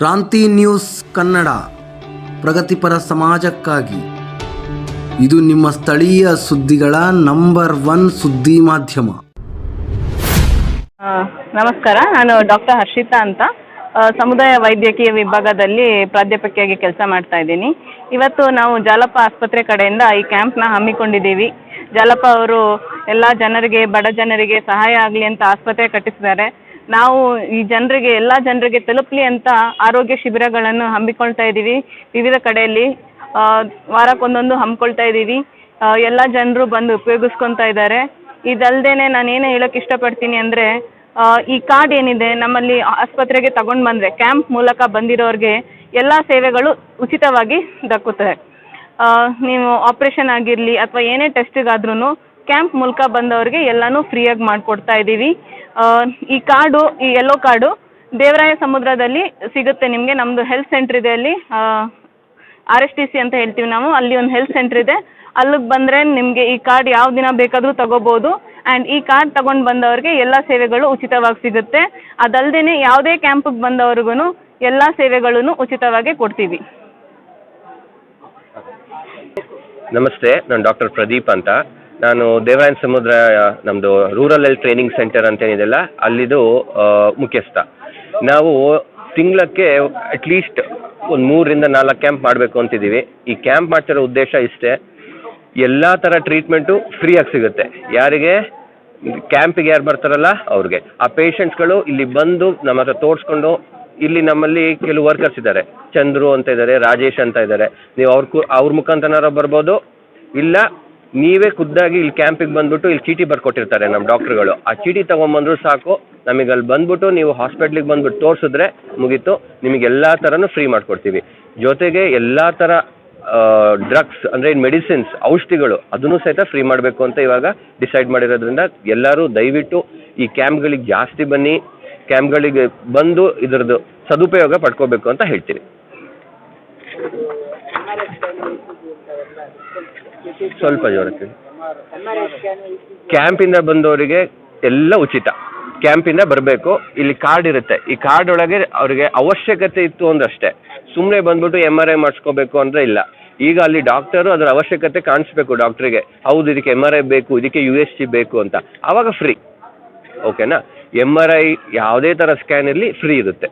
ಕ್ರಾಂತಿ ನ್ಯೂಸ್ ಕನ್ನಡ, ಪ್ರಗತಿಪರ ಸಮಾಜಕ್ಕಾಗಿ. ಇದು ನಿಮ್ಮ ಸ್ಥಳೀಯ ಸುದ್ದಿಗಳ ನಂಬರ್ ಒನ್ ಸುದ್ದಿ ಮಾಧ್ಯಮ. ನಮಸ್ಕಾರ. ನಾನು ಡಾಕ್ಟರ್ ಹರ್ಷಿತಾ ಅಂತ. ಸಮುದಾಯ ವೈದ್ಯಕೀಯ ವಿಭಾಗದಲ್ಲಿ ಪ್ರಾಧ್ಯಾಪಕಿಯಾಗಿ ಕೆಲಸ ಮಾಡ್ತಾ ಇದ್ದೀನಿ. ಇವತ್ತು ನಾವು ಜಾಲಪ್ಪ ಆಸ್ಪತ್ರೆ ಕಡೆಯಿಂದ ಈ ಕ್ಯಾಂಪ್ನ ಹಮ್ಮಿಕೊಂಡಿದ್ದೀವಿ. ಜಾಲಪ್ಪ ಅವರು ಎಲ್ಲ ಜನರಿಗೆ, ಬಡ ಜನರಿಗೆ ಸಹಾಯ ಆಗಲಿ ಅಂತ ಆಸ್ಪತ್ರೆ ಕಟ್ಟಿಸಿದ್ದಾರೆ. ನಾವು ಈ ಜನರಿಗೆ, ಎಲ್ಲ ಜನರಿಗೆ ತಲುಪಲಿ ಅಂತ ಆರೋಗ್ಯ ಶಿಬಿರಗಳನ್ನು ಹಮ್ಮಿಕೊಳ್ತಾ ಇದ್ದೀವಿ. ವಿವಿಧ ಕಡೆಯಲ್ಲಿ ವಾರಕ್ಕೊಂದೊಂದು ಹಮ್ಮಿಕೊಳ್ತಾ ಇದ್ದೀವಿ. ಎಲ್ಲ ಜನರು ಬಂದು ಉಪಯೋಗಿಸ್ಕೊತಾ ಇದ್ದಾರೆ. ಇದಲ್ದೇನೆ ನಾನು ಏನು ಹೇಳೋಕ್ಕೆ ಇಷ್ಟಪಡ್ತೀನಿ ಅಂದರೆ ಈ ಕಾರ್ಡ್ ಏನಿದೆ, ನಮ್ಮಲ್ಲಿ ಆಸ್ಪತ್ರೆಗೆ ತಗೊಂಡು ಬಂದರೆ, ಕ್ಯಾಂಪ್ ಮೂಲಕ ಬಂದಿರೋರಿಗೆ ಎಲ್ಲ ಸೇವೆಗಳು ಉಚಿತವಾಗಿ ದಕ್ಕುತ್ತದೆ ನೀವು ಆಪ್ರೇಷನ್ ಆಗಿರಲಿ ಅಥವಾ ಏನೇ ಟೆಸ್ಟಿಗಾದ್ರೂ ಕ್ಯಾಂಪ್ ಮೂಲಕ ಬಂದವರಿಗೆ ಎಲ್ಲನೂ ಫ್ರೀಯಾಗಿ ಮಾಡಿಕೊಡ್ತಾ ಇದ್ದೀವಿ. ಈ ಕಾರ್ಡು ಈ ಎಲ್ಲೋ ಕಾಡು ದೇವರಾಯ ಸಮುದ್ರದಲ್ಲಿ ಸಿಗುತ್ತೆ ನಿಮಗೆ. ನಮ್ಮದು ಹೆಲ್ತ್ ಸೆಂಟ್ರ್ ಇದೆ ಅಲ್ಲಿ. ಆರ್ ಎಸ್ ಟಿ ಸಿ ಅಂತ ಹೇಳ್ತೀವಿ ನಾವು. ಅಲ್ಲಿ ಒಂದು ಹೆಲ್ತ್ ಸೆಂಟ್ರ್ ಇದೆ. ಅಲ್ಲಿಗೆ ಬಂದರೆ ನಿಮಗೆ ಈ ಕಾರ್ಡ್ ಯಾವ ದಿನ ಬೇಕಾದರೂ ತಗೋಬೋದು. ಆ್ಯಂಡ್ ಈ ಕಾರ್ಡ್ ತಗೊಂಡು ಬಂದವ್ರಿಗೆ ಎಲ್ಲ ಸೇವೆಗಳು ಉಚಿತವಾಗಿ ಸಿಗುತ್ತೆ. ಅದಲ್ಲದೆ ಯಾವುದೇ ಕ್ಯಾಂಪಿಗೆ ಬಂದವ್ರಿಗೂ ಎಲ್ಲ ಸೇವೆಗಳನ್ನು ಉಚಿತವಾಗಿ ಕೊಡ್ತೀವಿ. ನಮಸ್ತೆ, ನಾನು ಡಾಕ್ಟರ್ ಪ್ರದೀಪ್ ಅಂತ. ನಾನು ದೇವರಾಯನ ಸಮುದ್ರ ನಮ್ಮದು ರೂರಲ್ ಹೆಲ್ತ್ ಟ್ರೈನಿಂಗ್ ಸೆಂಟರ್ ಅಂತ ಏನಿದೆಲ್ಲ ಅಲ್ಲಿದು ಮುಖ್ಯಸ್ಥ. ನಾವು ತಿಂಗಳಕ್ಕೆ ಅಟ್ಲೀಸ್ಟ್ ಒಂದು ಮೂರರಿಂದ ನಾಲ್ಕು ಕ್ಯಾಂಪ್ ಮಾಡಬೇಕು ಅಂತಿದ್ದೀವಿ. ಈ ಕ್ಯಾಂಪ್ ಮಾಡ್ತಿರೋ ಉದ್ದೇಶ ಇಷ್ಟೇ. ಎಲ್ಲ ಥರ ಟ್ರೀಟ್ಮೆಂಟು ಫ್ರೀಯಾಗಿ ಸಿಗುತ್ತೆ. ಯಾರಿಗೆ? ಕ್ಯಾಂಪಿಗೆ ಯಾರು ಬರ್ತಾರಲ್ಲ, ಅವ್ರಿಗೆ. ಆ ಪೇಷಂಟ್ಸ್ಗಳು ಇಲ್ಲಿ ಬಂದು ನಮ್ಮ ಹತ್ರ ತೋರಿಸ್ಕೊಂಡು, ಇಲ್ಲಿ ನಮ್ಮಲ್ಲಿ ಕೆಲವು ವರ್ಕರ್ಸ್ ಇದ್ದಾರೆ. ಚಂದ್ರು ಅಂತ ಇದ್ದಾರೆ, ರಾಜೇಶ್ ಅಂತ ಇದ್ದಾರೆ. ನೀವು ಅವ್ರ ಕು ಅವ್ರ ಮುಖಾಂತರನಾರ ಬರ್ಬೋದು. ಇಲ್ಲ ನೀವೇ ಖುದ್ದಾಗಿ ಇಲ್ಲಿ ಕ್ಯಾಂಪಿಗೆ ಬಂದ್ಬಿಟ್ಟು ಇಲ್ಲಿ ಚೀಟಿ ಬರ್ಕೊಟ್ಟಿರ್ತಾರೆ ನಮ್ಮ ಡಾಕ್ಟ್ರುಗಳು. ಆ ಚೀಟಿ ತೊಗೊಂಬಂದ್ರು ಸಾಕು. ನಮಗೆ ಅಲ್ಲಿ ಬಂದ್ಬಿಟ್ಟು ನೀವು ಹಾಸ್ಪಿಟ್ಲಿಗೆ ಬಂದ್ಬಿಟ್ಟು ತೋರಿಸಿದ್ರೆ ಮುಗೀತು. ನಿಮಗೆ ಎಲ್ಲ ಥರನೂ ಫ್ರೀ ಮಾಡಿಕೊಡ್ತೀವಿ. ಜೊತೆಗೆ ಎಲ್ಲ ಥರ ಡ್ರಗ್ಸ್ ಅಂದರೆ ಮೆಡಿಸಿನ್ಸ್ ಔಷಧಿಗಳು ಅದನ್ನು ಸಹಿತ ಫ್ರೀ ಮಾಡಬೇಕು ಅಂತ ಇವಾಗ ಡಿಸೈಡ್ ಮಾಡಿರೋದ್ರಿಂದ ಎಲ್ಲರೂ ದಯವಿಟ್ಟು ಈ ಕ್ಯಾಂಪ್ಗಳಿಗೆ ಜಾಸ್ತಿ ಬನ್ನಿ. ಕ್ಯಾಂಪ್ಗಳಿಗೆ ಬಂದು ಇದರದ್ದು ಸದುಪಯೋಗ ಪಡ್ಕೋಬೇಕು ಅಂತ ಹೇಳ್ತೀನಿ ಸ್ವಲ್ಪ ಜೋರಕ್ಕೆ ಕ್ಯಾಂಪಿಂದ ಬಂದವರಿಗೆ ಎಲ್ಲ ಉಚಿತ. ಕ್ಯಾಂಪಿಂದ ಬರಬೇಕು. ಇಲ್ಲಿ ಕಾರ್ಡ್ ಇರುತ್ತೆ. ಈ ಕಾರ್ಡ್ ಒಳಗೆ ಅವರಿಗೆ ಅವಶ್ಯಕತೆ ಇತ್ತು ಅಂದಷ್ಟೇ ಸುಮ್ಮನೆ ಬಂದ್ಬಿಟ್ಟು ಎಂ ಆರ್ ಐ ಮಾಡಿಸ್ಕೋಬೇಕು ಅಂದರೆ ಇಲ್ಲ. ಈಗ ಅಲ್ಲಿ ಡಾಕ್ಟರು ಅದರ ಅವಶ್ಯಕತೆ ಕಾಣಿಸ್ಬೇಕು ಡಾಕ್ಟ್ರಿಗೆ ಹೌದು, ಇದಕ್ಕೆ ಎಂ ಆರ್ ಐ ಬೇಕು, ಇದಕ್ಕೆ ಯು ಎಸ್ ಜಿ ಬೇಕು ಅಂತ. ಆವಾಗ ಫ್ರೀ ಓಕೆನಾ ಎಂ ಆರ್ ಐ ಯಾವುದೇ ಥರ ಸ್ಕ್ಯಾನ್ ಇರಲಿ ಫ್ರೀ ಇರುತ್ತೆ.